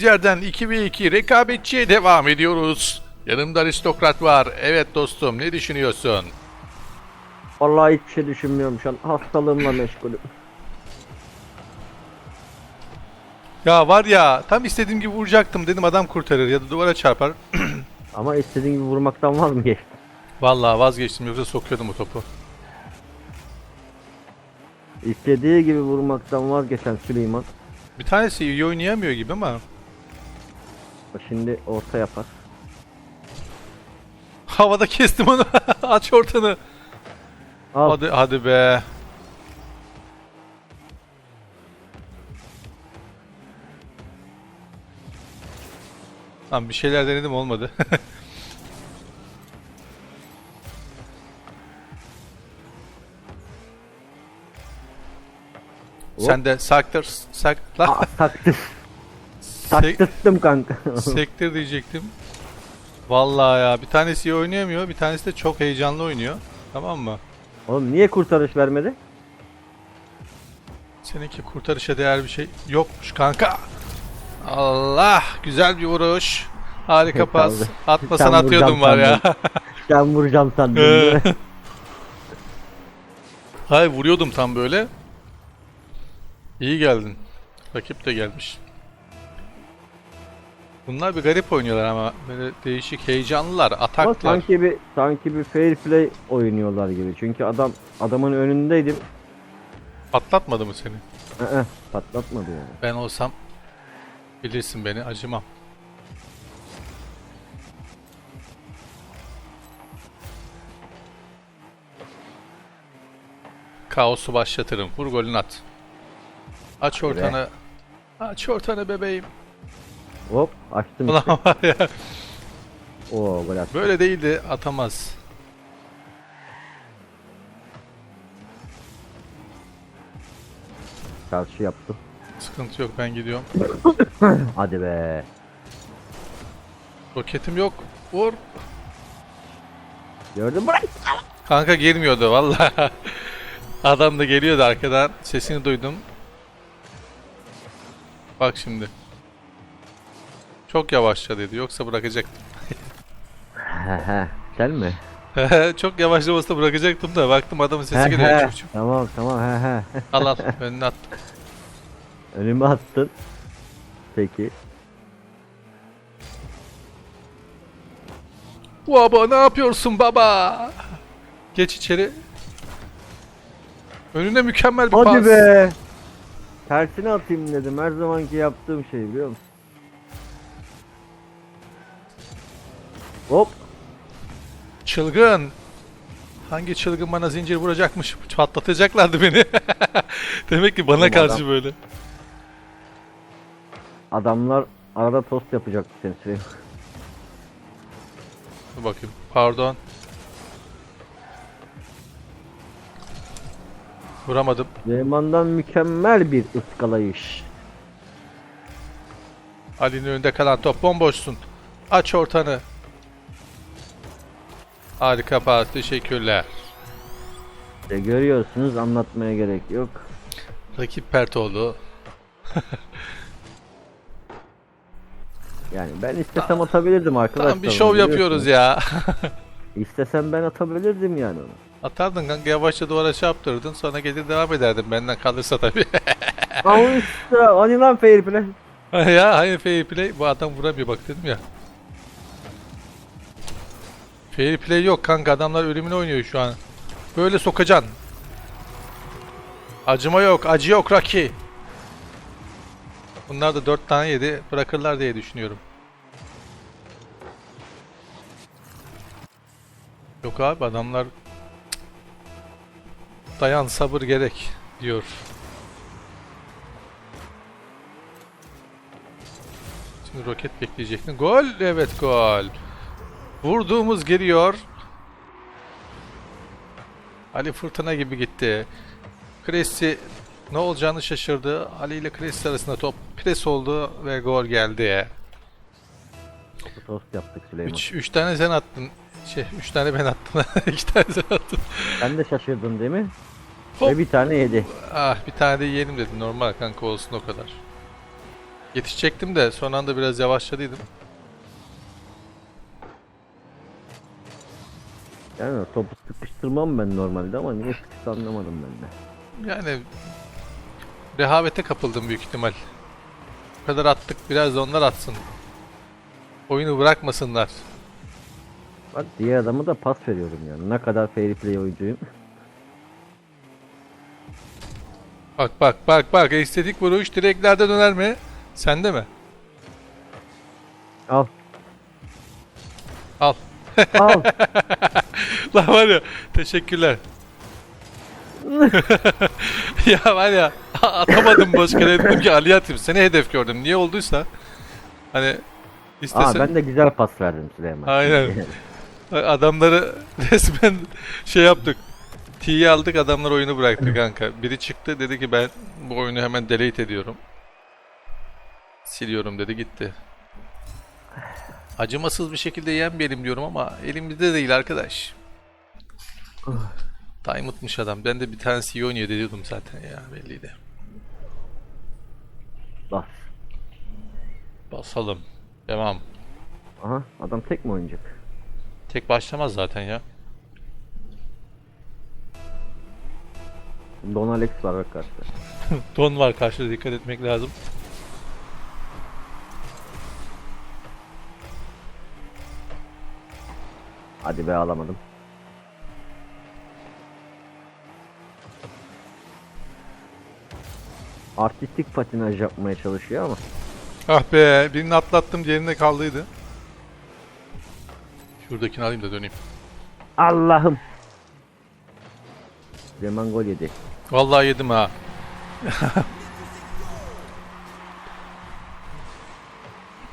Yerden 2v2 rekabetçiye devam ediyoruz. Yanımda aristokrat var. Evet dostum ne düşünüyorsun? Vallahi hiçbir şey düşünmüyorum şu an. Hastalığımla meşgulüm. Ya var ya tam istediğim gibi vuracaktım dedim adam kurtarır ya da duvara çarpar. Ama istediğin gibi vurmaktan var mı? Vallahi vazgeçtim yoksa sokuyordum o topu. İstediği gibi vurmaktan vazgeçen Süleyman. Bir tanesi iyi oynayamıyor gibi ama. Şimdi orta yapar. Havada kestim onu. Aç ortanı. Al. Hadi hadi be. Lan bir şeyler denedim olmadı. Sen de saktır sak Aa, taktır. Taktırttım kanka. sektir diyecektim. Vallahi ya bir tanesi iyi oynayamıyor, bir tanesi de çok heyecanlı oynuyor. Tamam mı? Oğlum niye kurtarış vermedi? Seninki kurtarışa değer bir şey yokmuş kanka. Allah güzel bir vuruş. Harika pas. Atmasan Sen atıyordum var ya. Sen vuracağım sandım. mi? Hayır vuruyordum tam böyle. İyi geldin. Rakip de gelmiş. Bunlar bir garip oynuyorlar ama böyle değişik heyecanlılar, Ama ataklar. sanki bir sanki bir fair play oynuyorlar gibi. Çünkü adam adamın önündeydim. Patlatmadı mı seni? Ee, patlatmadı yani. Ben olsam bilirsin beni acımam. Kaosu başlatırım. Vur golünü at. Aç ortanı. Aç ortanı bebeğim. Hop açtım. Ulan var ya. Oo gol attı. Böyle değildi atamaz. Karşı yaptım. Sıkıntı yok ben gidiyorum. Hadi be. Roketim yok. Vur. Gördün mü? Kanka girmiyordu vallahi. Adam da geliyordu arkadan. Sesini duydum. Bak şimdi. Çok yavaşladıydı yoksa bırakacaktım. He he. Sen mi? Çok yavaşlamasına bırakacaktım da baktım adamın sesi geliyor. he. Çuf çuf. Tamam tamam he he. Al al önüne at. Önüme attın. Peki. Baba ne yapıyorsun baba? Geç içeri. Önüne mükemmel bir Hadi pas. be. Tersine atayım dedim. Her zamanki yaptığım şey biliyor musun? Hop. Çılgın. Hangi çılgın bana zincir vuracakmış? Patlatacaklardı beni. Demek ki bana Oğlum karşı adam- böyle. Adamlar arada tost yapacak seni Süleyman. Dur bakayım. Pardon. Vuramadım. Süleyman'dan mükemmel bir ıskalayış. Ali'nin önünde kalan top bomboşsun. Aç ortanı. Harika pas. Teşekkürler. İşte görüyorsunuz anlatmaya gerek yok. Rakip pert oldu. Yani ben istesem atabilirdim arkadaşlar. Tamam bir şov yapıyoruz ya. İstesem ben atabilirdim yani onu. Atardın kanka yavaşça duvara çarptırdın sonra gelir devam ederdin benden kalırsa tabii. Ama işte hani lan fair play. ya hayır fair play bu adam vuramıyor bak dedim ya. Fair play yok kanka adamlar ölümüne oynuyor şu an. Böyle sokacaksın. Acıma yok, acı yok Raki. Bunlar da 4 tane yedi bırakırlar diye düşünüyorum. Yok abi adamlar dayan sabır gerek diyor. Şimdi roket bekleyecektin. Gol! Evet gol. Vurduğumuz geliyor. Ali fırtına gibi gitti. Cressy ne olacağını şaşırdı. Ali ile Cressy arasında top pres oldu ve gol geldi. Tost yaptık Süleyman. 3 3 tane sen attın. Şey 3 tane ben attım. 2 tane sen attın. Sen de şaşırdın değil mi? Hop. Ve bir tane yedi. Ah bir tane de yiyelim dedim. Normal kanka olsun o kadar. Yetişecektim de son anda biraz yavaşladıydım. Yani topu sıkıştırmam ben normalde ama niye sıkıştı anlamadım ben de. Yani rehavete kapıldım büyük ihtimal. Bu kadar attık biraz da onlar atsın. Oyunu bırakmasınlar. Bak diğer adama da pas veriyorum yani. Ne kadar fair play oyuncuyum. Bak bak bak bak estetik vuruş direklerde döner mi? Sende mi? Al. Al. Al. Lan var ya teşekkürler. ya var ya atamadım boş kere dedim ki Ali'ye atayım. Seni hedef gördüm. Niye olduysa. Hani Aa istesen ben de güzel pas verdim Süleyman. Aynen. adamları resmen şey yaptık. T'yi aldık adamlar oyunu bıraktı kanka. Biri çıktı dedi ki ben bu oyunu hemen delete ediyorum. Siliyorum dedi gitti. Acımasız bir şekilde yenmeyelim diyorum ama elimizde değil arkadaş. Diamond'mış adam. Ben de bir tanesi iyi oynuyor diyordum zaten ya belliydi. Bas. Basalım. Devam. Aha adam tek mi oynayacak? Tek başlamaz zaten ya. Don Alex var bak karşıda. Don var karşıda dikkat etmek lazım. Hadi be alamadım. Artistik patinaj yapmaya çalışıyor ama. Ah be birini atlattım diğerinde kaldıydı. Şuradakini alayım da döneyim. Allah'ım. Süleyman gol yedi. Vallahi yedim ha.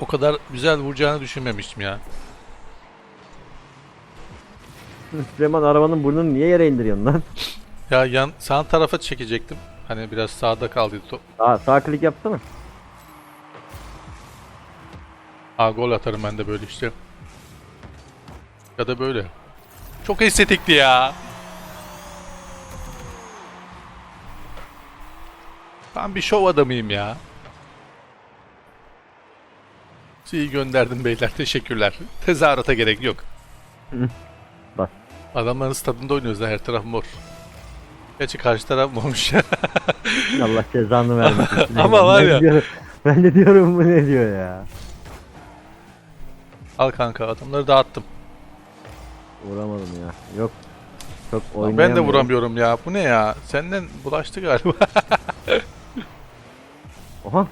o kadar güzel vuracağını düşünmemiştim ya. Süleyman arabanın burnunu niye yere indiriyorsun lan? Ya yan sağ tarafa çekecektim. Hani biraz sağda kaldıydı top. Sağ, sağ klik yapsana. Aa gol atarım ben de böyle işte. Ya da böyle. Çok estetikti ya. Ben bir şov adamıyım ya. Sizi gönderdim beyler. Teşekkürler. Tezahürata gerek yok. Bas. Adamların stadında oynuyoruz da her taraf mor. Gerçi karşı taraf mormuş. Allah cezanı vermesin. Ama var Ben ya. diyorum- ben de diyorum bu ne diyor ya. Al kanka adamları dağıttım. Vuramadım ya. Yok. Çok Ben de vuramıyorum ya. Bu ne ya? Senden bulaştı galiba. Oha.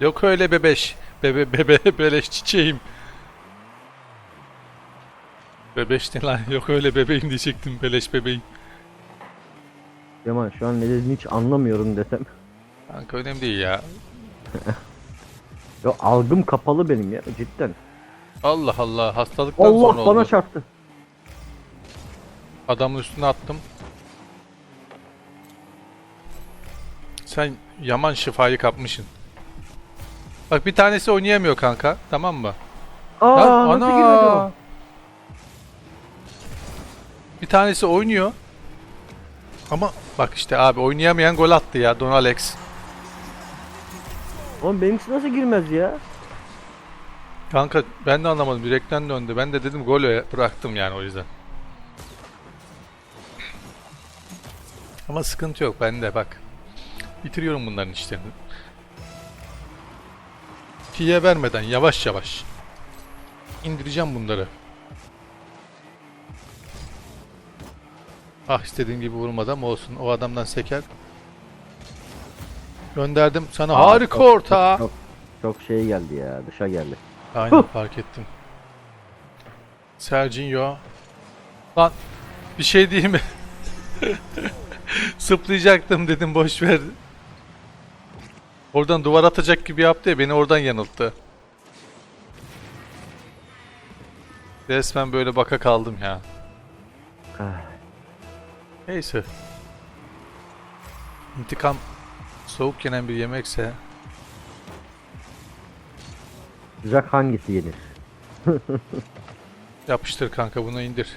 Yok öyle bebeş. Bebe bebe beleş çiçeğim. Bebeş ne lan? Yok öyle bebeğim diyecektim. Beleş bebeğim. Yaman şu an ne dediğini hiç anlamıyorum desem. Kanka önemli değil ya. Yo algım kapalı benim ya cidden. Allah Allah hastalıktan Allah sonra bana oldu. çarptı. Adamın üstüne attım. Sen yaman şifayı kapmışsın. Bak bir tanesi oynayamıyor kanka. Tamam mı? Aa Lan, nasıl girmedi o? Bir tanesi oynuyor. Ama bak işte abi oynayamayan gol attı ya Don Alex. Oğlum benimkisi nasıl girmez ya? Kanka ben de anlamadım. Direkten döndü. Ben de dedim gol bıraktım yani o yüzden. Ama sıkıntı yok bende bak. Bitiriyorum bunların işlerini. T'ye vermeden yavaş yavaş. indireceğim bunları. Ah istediğim gibi vurmadı ama olsun. O adamdan seker. Gönderdim sana Aa, harika çok- orta. Çok, çok şey geldi ya dışa geldi. Aynen fark ettim. Serginho. Lan bir şey diyeyim mi? Sıplayacaktım dedim boş ver. Oradan duvar atacak gibi yaptı ya beni oradan yanılttı. Resmen böyle baka kaldım ya. Neyse. İntikam soğuk yenen bir yemekse Sıcak hangisi yenir? yapıştır kanka bunu indir.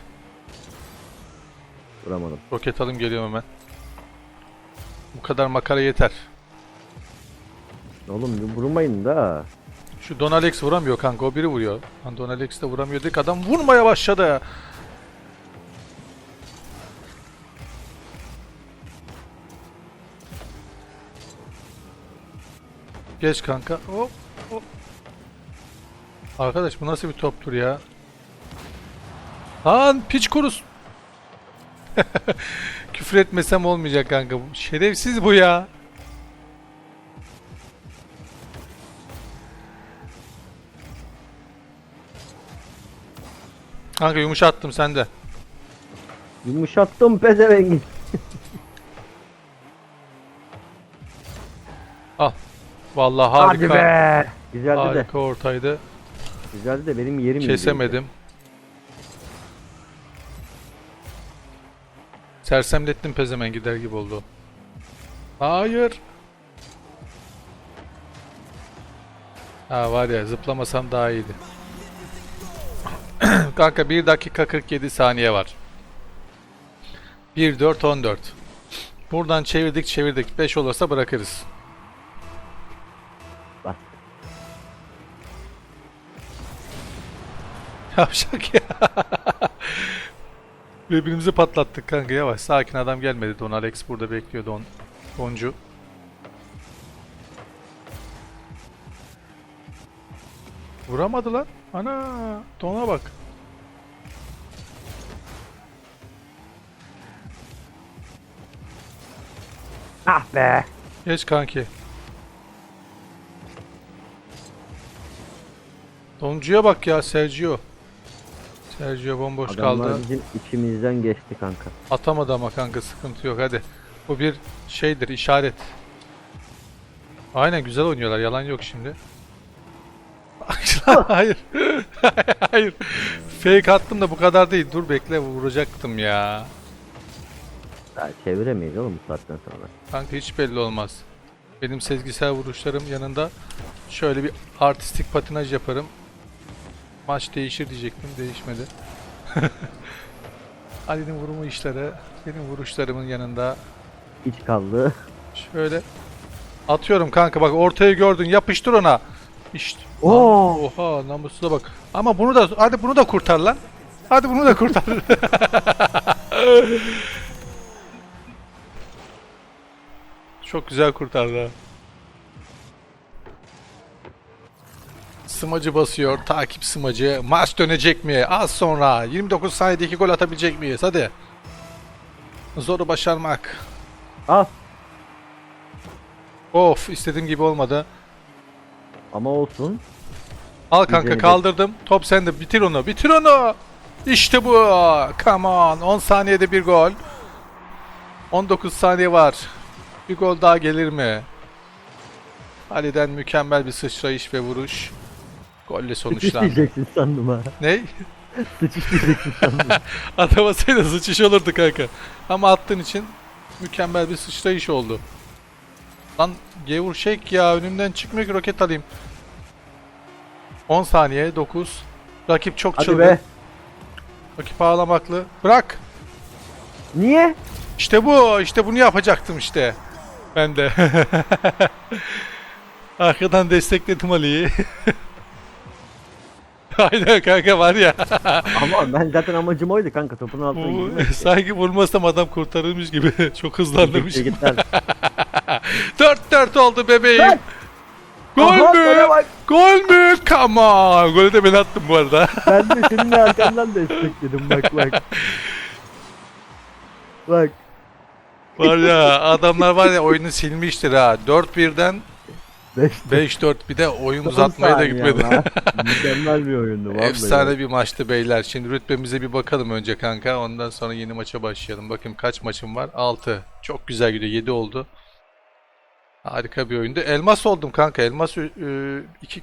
Vuramadım. Roket alayım geliyorum hemen. Bu kadar makara yeter. Oğlum vurmayın da. Şu Don Alex vuramıyor kanka o biri vuruyor. Lan Don Alex de vuramıyor dedik adam vurmaya başladı. Geç kanka. Hop hop. Arkadaş bu nasıl bir toptur ya? Lan piç kurus. Küfür etmesem olmayacak kanka. Şerefsiz bu ya. Kanka yumuşattım sende. Yumuşattım pezevengi. Al. Vallahi Hadi harika. be. Güzeldi de. Harika ortaydı. Güzeldi de benim yerim Kesemedim. Sersemlettim pezemen gider gibi oldu. Hayır. Ha var ya zıplamasam daha iyiydi. Kanka 1 dakika 47 saniye var. 1 4 14. Buradan çevirdik çevirdik 5 olursa bırakırız. Yavşak ya. Birbirimizi patlattık kanka yavaş. Sakin adam gelmedi. Don Alex burada bekliyor Don. Doncu. Vuramadı lan. Ana. Don'a bak. Ah be. Geç kanki. Doncuya bak ya Sergio. Sergio bomboş Adamlar kaldı. bizim içimizden geçti kanka. Atamadı ama kanka sıkıntı yok hadi. Bu bir şeydir işaret. Aynen güzel oynuyorlar yalan yok şimdi. Hayır. Hayır. Fake attım da bu kadar değil. Dur bekle vuracaktım ya. Daha çeviremeyiz oğlum bu saatten sonra. Kanka hiç belli olmaz. Benim sezgisel vuruşlarım yanında şöyle bir artistik patinaj yaparım. Maç değişir diyecektim. Değişmedi. Ali'nin vurumu işleri benim vuruşlarımın yanında İç kaldı. Şöyle atıyorum kanka bak ortayı gördün yapıştır ona. İşte. Oo. Oha namussuza bak. Ama bunu da hadi bunu da kurtar lan. Hadi bunu da kurtar. Çok güzel kurtardı. Smacı basıyor. Takip smacı. Maç dönecek mi? Az sonra. 29 saniyede 2 gol atabilecek miyiz? Hadi. Zoru başarmak. Ah. Of istediğim gibi olmadı. Ama olsun. Al kanka kaldırdım. Top sende. Bitir onu. Bitir onu. İşte bu. Come on. 10 saniyede bir gol. 19 saniye var. Bir gol daha gelir mi? Ali'den mükemmel bir sıçrayış ve vuruş. Golle Sıçış sonuçlandı. diyeceksin sandım ha. ne? Sıçış diyeceksin sandım. Atamasaydı sıçış olurdu kanka. Ama attığın için mükemmel bir sıçrayış oldu. Lan gevur şek ya önümden çıkmıyor ki roket alayım. 10 saniye 9. Rakip çok Hadi çılgın. be. Rakip ağlamaklı. Bırak. Niye? İşte bu. işte bunu yapacaktım işte. Ben de. Arkadan destekledim Ali'yi. Aynen kanka var ya. Ama ben zaten amacım oydu kanka topun altına Bu, girmek. sanki vurmasam adam kurtarılmış gibi. Çok hızlandırmış. Git, lan. 4-4 oldu bebeğim. Lan! Gol Aha, mü? gole bak. Gol mü? Come on. Golü de ben attım bu arada. Ben de senin arkandan destekledim bak bak. Bak. var ya adamlar var ya oyunu silmiştir ha. 4-1'den Beş 5-4 bir de oyun uzatmaya da gitmedi. Mükemmel bir oyundu vallahi. Efsane bir maçtı beyler. Şimdi rütbemize bir bakalım önce kanka. Ondan sonra yeni maça başlayalım. Bakayım kaç maçım var? 6. Çok güzel gidiyor. 7 oldu. Harika bir oyundu. Elmas oldum kanka. Elmas 2